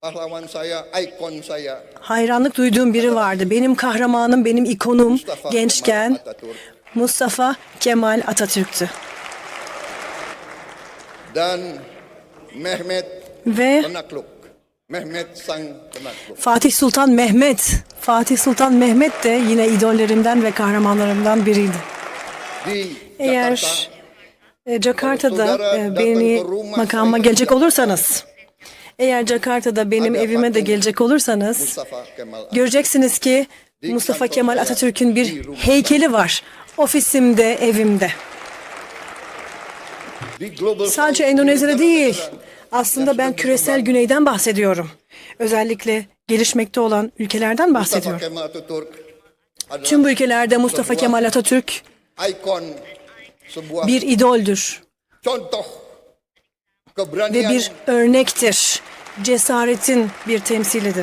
pahlawan saya, ikon saya, Hayranlık duyduğum biri vardı. Benim kahramanım, benim ikonum Mustafa gençken Kemal Atatürk. Mustafa Kemal Atatürk'tü. dan Mehmet Ve Penakluk. Mehmet Sang Penakluk. Fatih Sultan Mehmet. Fatih Sultan Mehmet de yine idollerimden ve kahramanlarımdan biriydi. Di Eğer Jakarta, e, Jakarta'da e, beni makamıma gelecek olursanız, eğer Jakarta'da benim evime de gelecek olursanız, göreceksiniz ki Mustafa Kemal Atatürk'ün bir heykeli var. Ofisimde, evimde. Sadece Endonezya'da değil. Aslında ben küresel güneyden bahsediyorum. Özellikle gelişmekte olan ülkelerden bahsediyorum. Tüm bu ülkelerde Mustafa Kemal Atatürk bir idoldür ve bir örnektir. Cesaretin bir temsilidir.